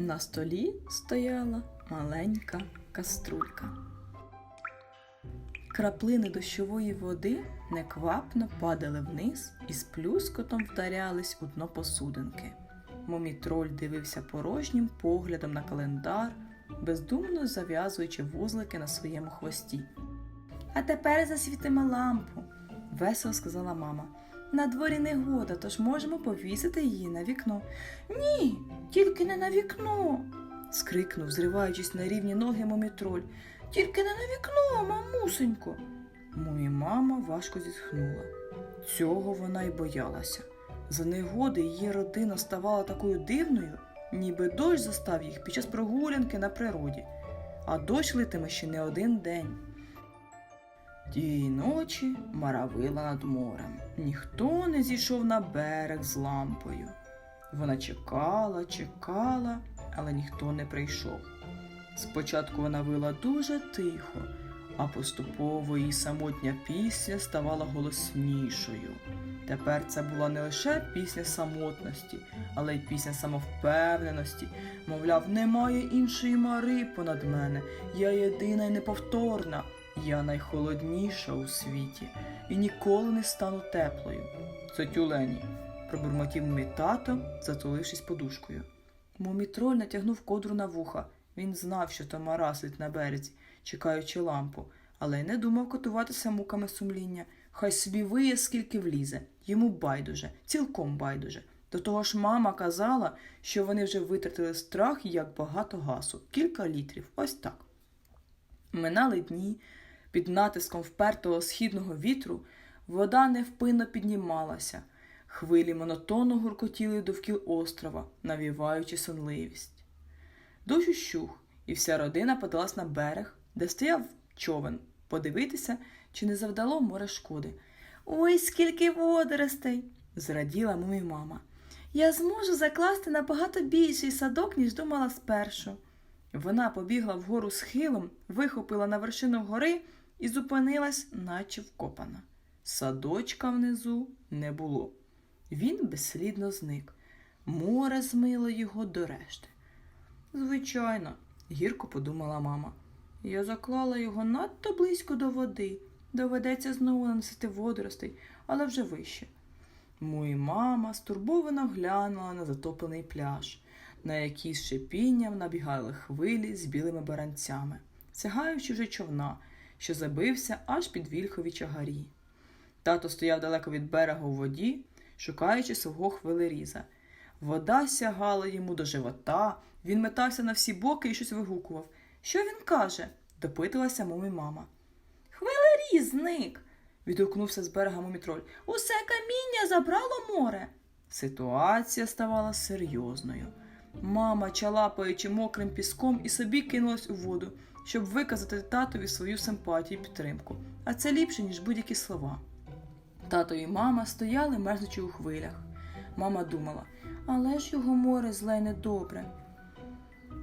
На столі стояла маленька каструлька. Краплини дощової води неквапно падали вниз і з плюскотом вдарялись у дно посудинки. Момітроль дивився порожнім поглядом на календар, бездумно зав'язуючи вузлики на своєму хвості. А тепер засвітимо лампу, весело сказала мама. На дворі негода, тож можемо повісити її на вікно. Ні, тільки не на вікно. скрикнув, зриваючись на рівні ноги момітроль. Тільки не на вікно, мамусенько. Мої мама важко зітхнула. Цього вона й боялася. За негоди її родина ставала такою дивною, ніби дощ застав їх під час прогулянки на природі, а дощ литиме ще не один день. Тієї ночі маравила над морем. Ніхто не зійшов на берег з лампою. Вона чекала, чекала, але ніхто не прийшов. Спочатку вона вила дуже тихо, а поступово її самотня пісня ставала голоснішою. Тепер це була не лише пісня самотності, але й пісня самовпевненості. Мовляв, немає іншої мари понад мене. Я єдина і неповторна. Я найхолодніша у світі і ніколи не стану теплою. Це тюлені, пробурмотів мій тато, затулившись подушкою. Мумітроль натягнув кодру на вуха. Він знав, що Тамара сидить на березі, чекаючи лампу, але й не думав котуватися муками сумління. Хай собі виє, скільки влізе. Йому байдуже, цілком байдуже. До того ж, мама казала, що вони вже витратили страх як багато гасу, кілька літрів, ось так. Минали дні, під натиском впертого східного вітру вода невпинно піднімалася, хвилі монотонно гуркотіли довкіл острова, навіваючи сонливість. Дощ ущух, і вся родина подалась на берег, де стояв човен, подивитися, чи не завдало море шкоди. Ой, скільки водоростей! зраділа мумі мама. Я зможу закласти набагато більший садок, ніж думала спершу. Вона побігла вгору схилом, вихопила на вершину гори і зупинилась, наче вкопана. Садочка внизу не було. Він безслідно зник. Море змило його до решти. Звичайно, гірко подумала мама. Я заклала його надто близько до води. Доведеться знову наносити водоростей, але вже вище. Моя мама стурбовано глянула на затоплений пляж, на який з шипінням набігали хвилі з білими баранцями, сягаючи вже човна, що забився аж під вільхові чагарі. Тато стояв далеко від берега у воді, шукаючи свого хвилеріза. Вода сягала йому до живота, він метався на всі боки і щось вигукував. Що він каже? допитувалася мумі мама. Хвилеріз зник. відгукнувся з берега мумітроль. Усе каміння забрало море. Ситуація ставала серйозною. Мама, чалапаючи мокрим піском, і собі кинулась у воду, щоб виказати татові свою симпатію і підтримку. А це ліпше, ніж будь-які слова. Тато і мама стояли, мерзнучи у хвилях. Мама думала, але ж його море зле й недобре.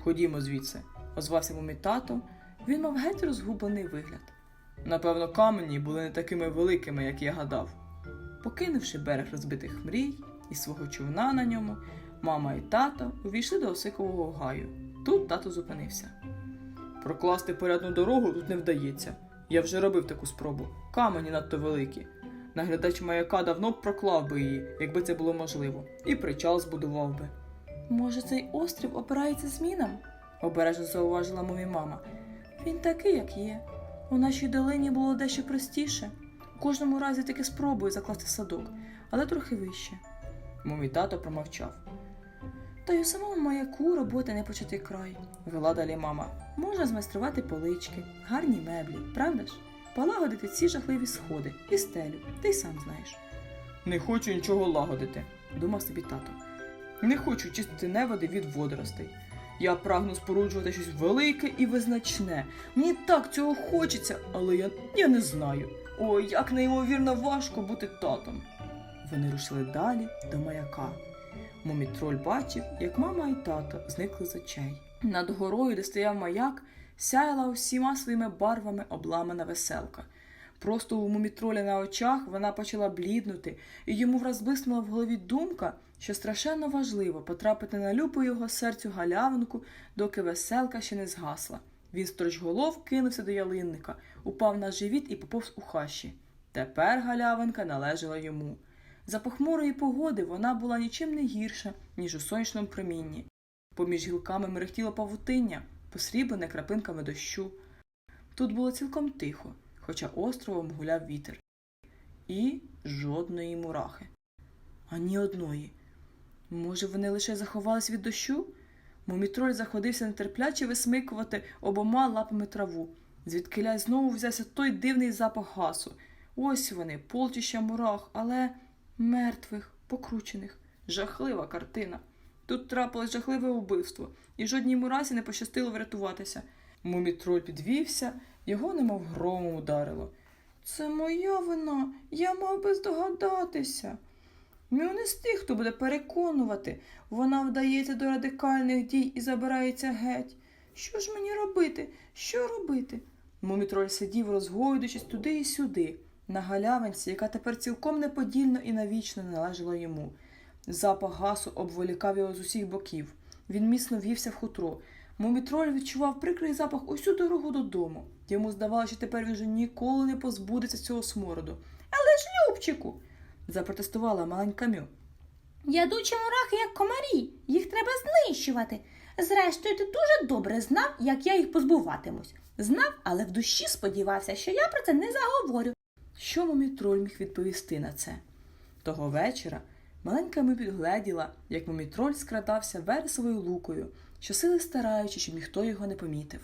Ходімо звідси, озвався мій тато. Він мав геть розгублений вигляд. Напевно, камені були не такими великими, як я гадав. Покинувши берег розбитих мрій і свого човна на ньому, мама і тато увійшли до осикового гаю. Тут тато зупинився. Прокласти порядну дорогу тут не вдається. Я вже робив таку спробу. Камені надто великі. Наглядач маяка давно б проклав би її, якби це було можливо, і причал збудував би. Може, цей острів опирається змінам? обережно зауважила мові мама. Він такий, як є. У нашій долині було дещо простіше. У кожному разі таки спробую закласти садок, але трохи вище. Мові тато промовчав. Та й у самому маяку роботи не початий край, вела далі мама. Можна змайструвати полички, гарні меблі, правда ж? Полагодити ці жахливі сходи і стелю, ти сам знаєш. Не хочу нічого лагодити, думав собі тато. Не хочу чистити неводи від водоростей. Я прагну споруджувати щось велике і визначне. Мені так цього хочеться, але я, я не знаю. Ой, як неймовірно важко бути татом. Вони рушили далі до маяка. Мумітроль бачив, як мама і тато зникли з очей. Над горою, де стояв маяк, сяяла усіма своїми барвами обламана веселка. Просто у мумітроля на очах вона почала бліднути, і йому враз блиснула в голові думка, що страшенно важливо потрапити на любу його серцю галявинку, доки веселка ще не згасла. Він строчголов кинувся до ялинника, упав на живіт і поповз у хащі. Тепер галявинка належала йому. За похмурої погоди вона була нічим не гірша, ніж у сонячному промінні. Поміж гілками мерехтіло павутиння, посріблене крапинками дощу. Тут було цілком тихо, хоча островом гуляв вітер. І жодної мурахи. Ані одної. Може, вони лише заховались від дощу? Мумітроль заходився нетерпляче висмикувати обома лапами траву, звідкиля знову взявся той дивний запах гасу. Ось вони, полчища мурах, але мертвих, покручених. Жахлива картина. Тут трапилось жахливе вбивство, і жодній мурасі не пощастило врятуватися. Мумітроль підвівся, його немов громом ударило. Це моя вина, я мав би здогадатися. Мю не з тих, хто буде переконувати. Вона вдається до радикальних дій і забирається геть. Що ж мені робити? Що робити? Мумітроль сидів, розгойдуючись туди і сюди, на галявинці, яка тепер цілком неподільно і навічно належала йому. Запах гасу обволікав його з усіх боків. Він міцно в'ївся в хутро. Мумітроль відчував прикрий запах усю дорогу додому. Йому здавалося, що тепер він вже ніколи не позбудеться цього смороду. Але ж, Любчику, запротестувала маленька Мю. Ядучі мурахи, як комарі, їх треба знищувати. Зрештою, ти дуже добре знав, як я їх позбуватимусь. Знав, але в душі сподівався, що я про це не заговорю. Що мумітроль міг відповісти на це? Того вечора маленька Мю підгледіла, як мумітроль скрадався вересовою лукою, щосили стараючи, щоб ніхто його не помітив.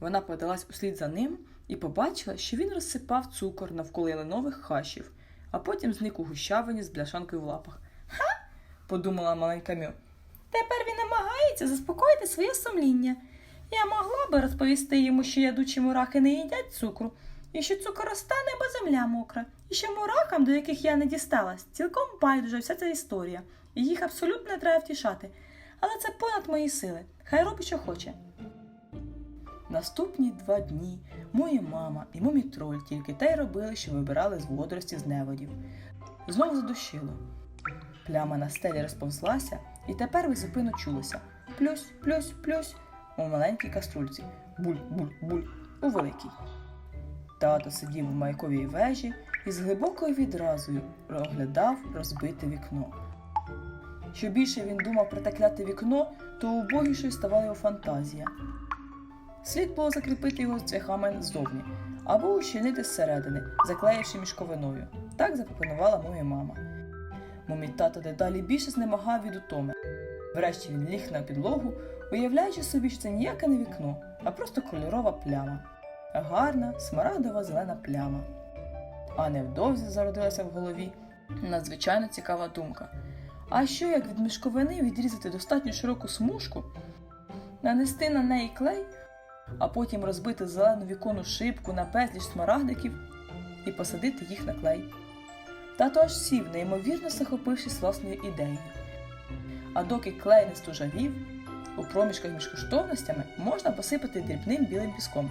Вона подалась услід за ним і побачила, що він розсипав цукор навколо ялинових хащів, а потім зник у гущавині з бляшанкою в лапах. Ха. подумала маленька Мю. Тепер він намагається заспокоїти своє сумління. Я могла би розповісти йому, що ядучі мурахи не їдять цукру, і що цукор розтане, бо земля мокра, і що мурахам, до яких я не дісталась, цілком байдуже вся ця історія, і їх абсолютно не треба втішати. Але це понад мої сили. Хай робить, що хоче. Наступні два дні моя мама і мумітроль тільки те й робили, що вибирали з водорості з неводів. Знову задушило. Пляма на стелі розповзлася, і тепер висопину чулося плюс, плюс, плюс у маленькій каструльці, буль, буль, буль у великій. Тато сидів у майковій вежі і з глибокою відразою оглядав розбите вікно. Що більше він думав про те кляте вікно, то убогішою ставала його фантазія. Слід було закріпити його цвяхами ззовні або ущільнити зсередини, заклеївши мішковиною. Так запропонувала моя мама. Мумій тато дедалі більше знемагав від утоми. Врешті він ліг на підлогу, уявляючи собі, що це ніяке не вікно, а просто кольорова пляма. Гарна, смарагдова зелена пляма. А невдовзі зародилася в голові надзвичайно цікава думка. А що як від мішковини відрізати достатньо широку смужку, нанести на неї клей, а потім розбити зелену віконну шибку на безліч смарагдиків і посадити їх на клей? Тато аж сів, неймовірно захопившись власною ідеєю. А доки клей не стужавів, у проміжках між коштовностями можна посипати дрібним білим піском.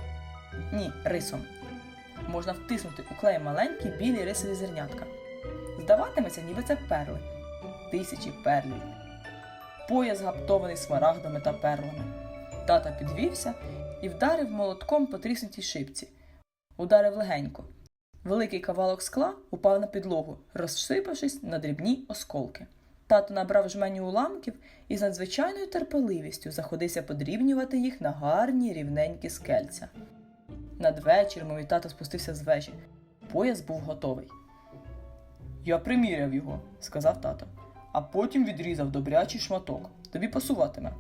Ні, рисом. Можна втиснути у клей маленькі білі рисові зернятка. Здаватиметься, ніби це перли. Тисячі перлів. Пояс гаптований смарагдами та перлами. Тата підвівся і вдарив молотком по тріснутій шибці. Ударив легенько. Великий кавалок скла упав на підлогу, розсипавшись на дрібні осколки. Тато набрав жменю уламків і з надзвичайною терпеливістю заходився подрібнювати їх на гарні рівненькі скельця. Надвечір мій тато спустився з вежі. Пояс був готовий. Я приміряв його, сказав тато, а потім відрізав добрячий шматок. Тобі пасуватиме.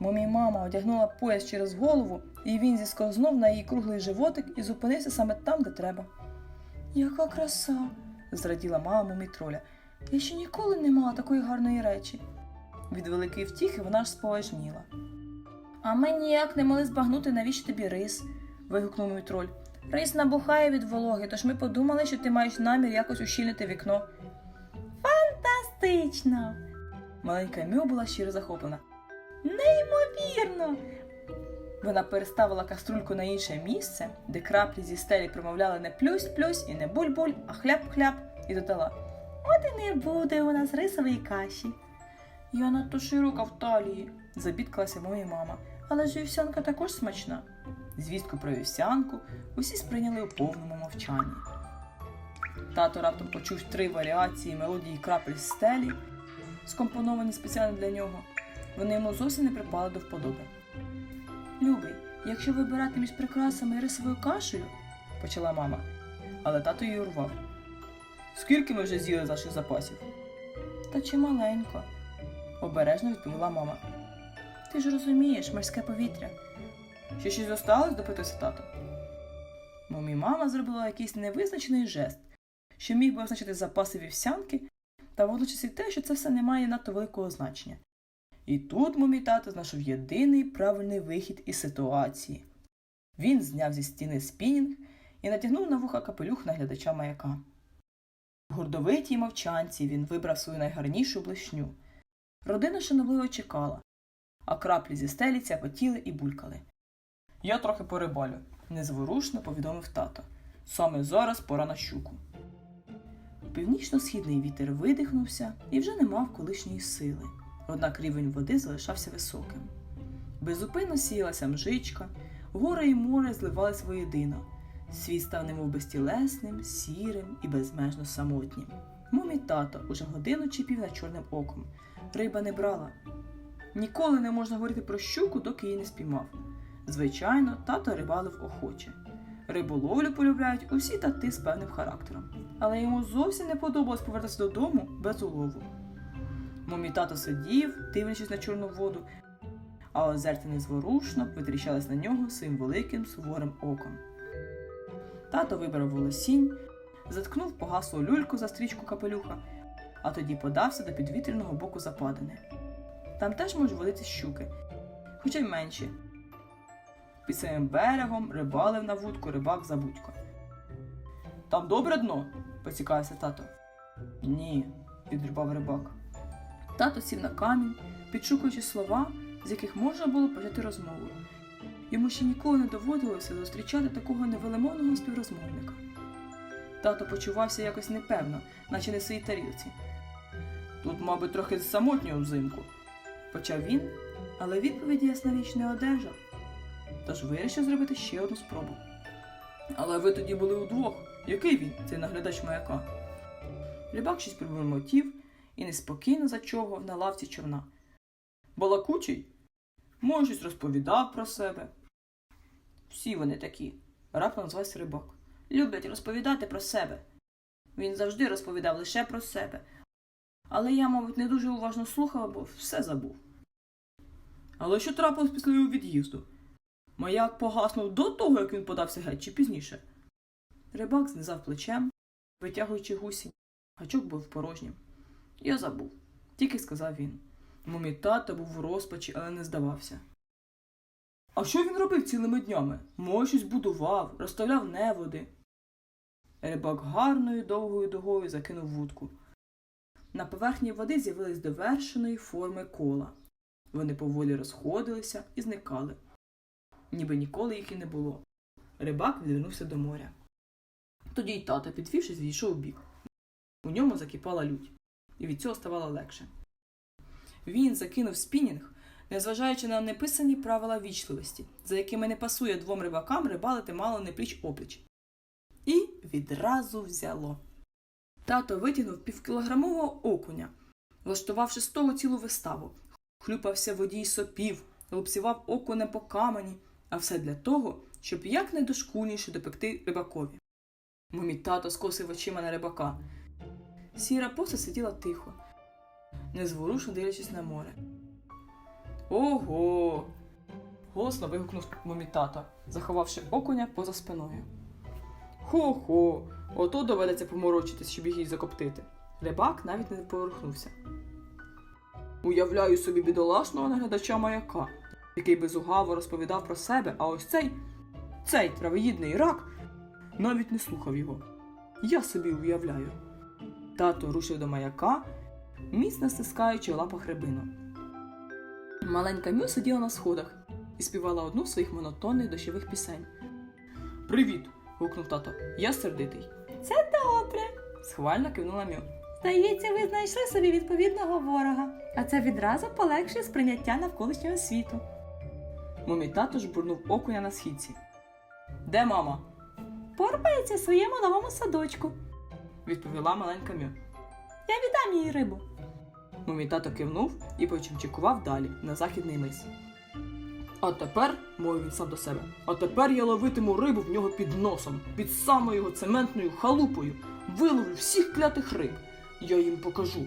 Момій мама одягнула пояс через голову, і він зісковзнув на її круглий животик і зупинився саме там, де треба. Яка краса, зраділа мама мумітроля. Я ще ніколи не мала такої гарної речі. Від великої втіхи вона ж споважніла. А ми ніяк не могли збагнути, навіщо тобі рис, вигукнув мумітроль. Рис набухає від вологи, тож ми подумали, що ти маєш намір якось ущільнити вікно. Фантастично! Маленька Мю була щиро захоплена. Неймовірно! Вона переставила каструльку на інше місце, де краплі зі стелі промовляли не плюсь-плюсь і не буль-буль, а хляп-хляп, і додала. От і не буде у нас рисової каші. Я надто широка в талії, забідкалася моя мама. Але ж вівсянка також смачна. Звістку про вівсянку усі сприйняли у повному мовчанні. Тато раптом почув три варіації мелодії крапель стелі, скомпоновані спеціально для нього. Вони йому зовсім не припали до вподоби. Любий, якщо вибирати між прикрасами і рисовою кашею, почала мама, але тато її урвав. Скільки ми вже з'їли з наших запасів? Та чималенько, обережно відповіла мама. Ти ж розумієш, морське повітря. Ще щось зосталось, допитався тато. Мамі мама зробила якийсь невизначений жест, що міг би означати запаси вівсянки, та водночас і те, що це все не має надто великого значення. І тут мумій тато знайшов єдиний правильний вихід із ситуації. Він зняв зі стіни спінінг і натягнув на вуха капелюх наглядача маяка. В гордовитій мовчанці він вибрав свою найгарнішу блишню. Родина шанобливо чекала, а краплі зі стелі цяпотіли і булькали. Я трохи порибалю, незворушно повідомив тато. Саме зараз пора на щуку. Північно-східний вітер видихнувся і вже не мав колишньої сили, однак рівень води залишався високим. Безупинно сіялася мжичка, гори і море зливались воєдино. Світ став немов безтілесним, сірим і безмежно самотнім. Мумі тато уже годину чіпів над чорним оком. Риба не брала. Ніколи не можна говорити про щуку, доки її не спіймав. Звичайно, тато рибалив охоче. Риболовлю полюбляють усі тати з певним характером. Але йому зовсім не подобалось повертатися додому без улову. Мумі тато сидів, дивлячись на чорну воду, а озерця незворушно витріщались на нього своїм великим суворим оком. Тато вибрав волосінь, заткнув погаслу люльку за стрічку капелюха, а тоді подався до підвітряного боку западини. Там теж можуть водитись щуки, хоча й менші. Під самим берегом рибалив на вудку рибак Забудько. Там добре дно? поцікавився тато. Ні, відрубав рибак. Тато сів на камінь, підшукуючи слова, з яких можна було почати розмову. Йому ще ніколи не доводилося зустрічати такого невелимовного співрозмовника. Тато почувався якось непевно, наче не в своїй тарілці. Тут, мабуть, трохи самотньо взимку, почав він, але відповіді ясновіч не одержав, тож вирішив зробити ще одну спробу. Але ви тоді були удвох. Який він, цей наглядач маяка? Рибак щось пробурмотів і неспокійно зачовгав на лавці човна. Балакучий? Може, щось розповідав про себе. Всі вони такі, раптом звався рибак. Люблять розповідати про себе. Він завжди розповідав лише про себе. Але я, мабуть, не дуже уважно слухав, бо все забув. Але що трапилось після його від'їзду? Маяк погаснув до того, як він подався геть, чи пізніше. Рибак знизав плечем, витягуючи гусінь. Гачок був порожнім. Я забув, тільки сказав він. Мумі тато був у розпачі, але не здавався. А що він робив цілими днями? Може, щось будував, розставляв неводи. Рибак гарною довгою дугою закинув вудку. На поверхні води з'явились довершеної форми кола. Вони поволі розходилися і зникали. Ніби ніколи їх і не було. Рибак відвернувся до моря. Тоді й тато, підвівшись, відійшов у бік. У ньому закипала лють, і від цього ставало легше. Він закинув спінінг, незважаючи на неписані правила вічливості, за якими не пасує двом рибакам рибалити мало не пліч опліч. І відразу взяло. Тато витягнув півкілограмового окуня, влаштувавши з того цілу виставу, хлюпався в воді й сопів, лупсівав окунем по камені, а все для того, щоб якнайдошкульніше допекти рибакові. Мумі тато скосив очима на рибака. Сіра поса сиділа тихо, незворушно дивлячись на море. Ого. голосно вигукнув мумі тато, заховавши окуня поза спиною. Хо-хо, ото доведеться поморочитись, щоб її закоптити. Рибак навіть не поворухнувся. Уявляю собі бідолашного наглядача маяка, який безугаво розповідав про себе, а ось цей, цей травоїдний рак навіть не слухав його. Я собі уявляю. Тато рушив до маяка, міцно стискаючи у лапах рибину. Маленька Мю сиділа на сходах і співала одну з своїх монотонних дощових пісень. Привіт! Гукнув тато. Я сердитий. Це добре. Схвально кивнула Мю. Здається, ви знайшли собі відповідного ворога, а це відразу полегшує сприйняття навколишнього світу. Мумій тато жбурнув окуня на східці. Де мама? Порпається в своєму новому садочку. відповіла маленька Мю. Я віддам їй рибу. Мумій тато кивнув і почимчикував далі на західний мис. А тепер, мовив він сам до себе, а тепер я ловитиму рибу в нього під носом, під самою його цементною халупою, виловлю всіх клятих риб. Я їм покажу.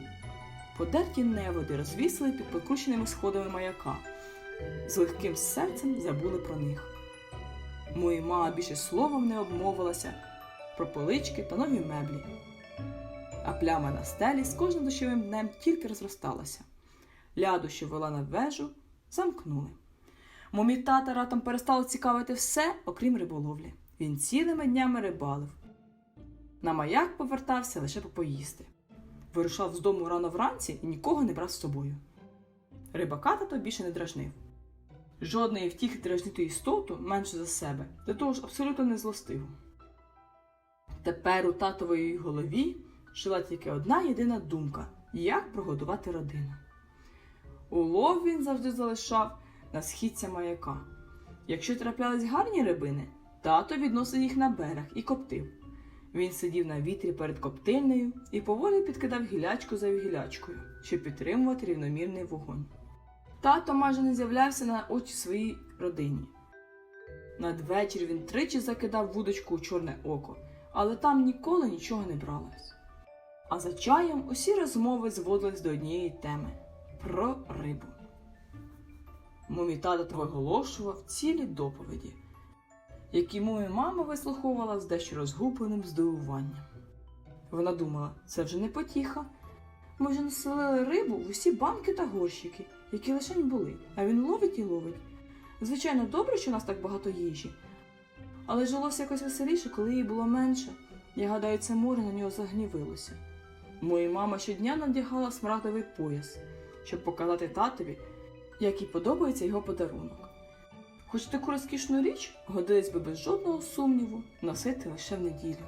Подерті неводи розвісили під покрученими сходами маяка. З легким серцем забули про них. Моя мама більше словом не обмовилася про полички та нові меблі а пляма на стелі з кожним дощовим днем тільки розросталася. Ляду, що вела на вежу, замкнули. Момі тата ратом перестало цікавити все, окрім риболовлі. Він цілими днями рибалив. На маяк повертався лише попоїсти. Вирушав з дому рано вранці і нікого не брав з собою. Рибака тато більше не дражнив. Жодної втіхи дражнити істоту менше за себе, до того ж абсолютно не злостив. Тепер у татової голові жила тільки одна єдина думка як прогодувати родину. Улов він завжди залишав на східця маяка. Якщо траплялись гарні рибини, тато відносив їх на берег і коптив. Він сидів на вітрі перед коптильнею і поволі підкидав гілячку за гілячкою, щоб підтримувати рівномірний вогонь. Тато майже не з'являвся на очі своїй родині. Надвечір він тричі закидав вудочку у чорне око, але там ніколи нічого не бралось. А за чаєм усі розмови зводились до однієї теми про рибу. Мумі тато виголошував цілі доповіді, які мумі мама вислуховувала з дещо розгубленим здивуванням. Вона думала, це вже не потіха. Ми вже населили рибу в усі банки та горщики, які лише були, а він ловить і ловить. Звичайно, добре, що у нас так багато їжі. Але жилося якось веселіше, коли її було менше. Я гадаю, це море на нього загнівилося. Моя мама щодня надягала смарагдовий пояс, щоб показати татові, як їй подобається його подарунок. Хоч таку розкішну річ годилось би без жодного сумніву носити лише в неділю.